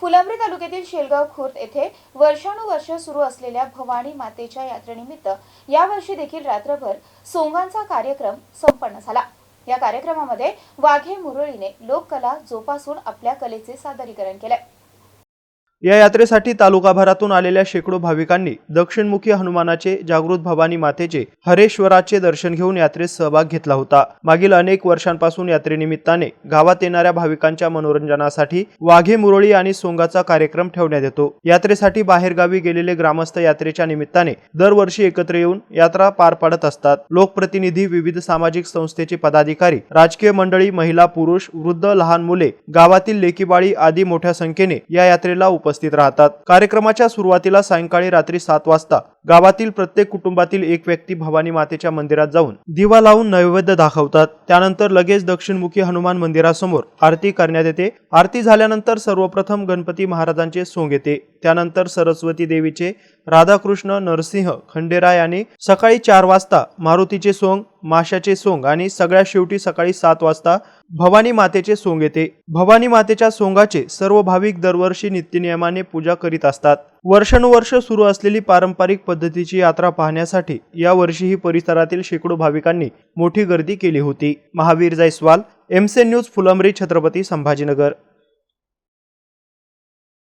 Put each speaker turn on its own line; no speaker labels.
फुलंब्री तालुक्यातील शेलगाव खुर्द येथे वर्षानुवर्ष सुरू असलेल्या भवानी मातेच्या यात्रेनिमित्त यावर्षी देखील रात्रभर सोंगांचा कार्यक्रम संपन्न झाला. या कार्यक्रमामध्ये वाघे मुरळीने लोककला जोपासून आपल्या कलेचे सादरीकरण केले.
या यात्रेसाठी तालुकाभरातून आलेल्या शेकडो भाविकांनी दक्षिणमुखी हनुमानाचे जागृत भवानी मातेचे हरेश्वराचे दर्शन घेऊन यात्रेत सहभाग घेतला होता. मागील अनेक वर्षांपासून यात्रेनिमित्ताने गावात येणाऱ्या भाविकांच्या मनोरंजनासाठी वाघे मुरळी आणि सोंगाचा कार्यक्रम ठेवण्यात येतो. यात्रेसाठी बाहेरगावी गेलेले ग्रामस्थ यात्रेच्या निमित्ताने दरवर्षी एकत्र येऊन यात्रा पार पाडत असतात. लोकप्रतिनिधी विविध सामाजिक संस्थेचे पदाधिकारी राजकीय मंडळी महिला पुरुष वृद्ध लहान मुले गावातील लेकीबाळी आदी मोठ्या संख्येने या यात्रेला उपस्थित राहतात. कार्यक्रमाच्या सुरुवातीला सायंकाळी रात्री सात वाजता गावातील प्रत्येक कुटुंबातील एक व्यक्ती भवानी मातेच्या मंदिरात जाऊन दिवा लावून नैवेद्य दाखवतात. त्यानंतर लगेच दक्षिणमुखी हनुमान मंदिरासमोर आरती करण्यात येते. आरती झाल्यानंतर सर्वप्रथम गणपती महाराजांचे सोंग येते. त्यानंतर सरस्वती देवीचे राधाकृष्ण नरसिंह खंडेराय आणि सकाळी चार वाजता मारुतीचे सोंग माशाचे सोंग आणि सगळ्या शेवटी सकाळी सात वाजता भवानी मातेचे सोंग येते. भवानी मातेच्या सोंगाचे सर्व भाविक दरवर्षी नित्यनियमाने पूजा करीत असतात. वर्षानुवर्ष सुरू असलेली पारंपरिक पद्धतीची यात्रा पाहण्यासाठी या वर्षीही परिसरातील शेकडो भाविकांनी मोठी गर्दी केली होती. महावीर जायस्वाल एमसे न्यूज फुलंब्री छत्रपती संभाजीनगर.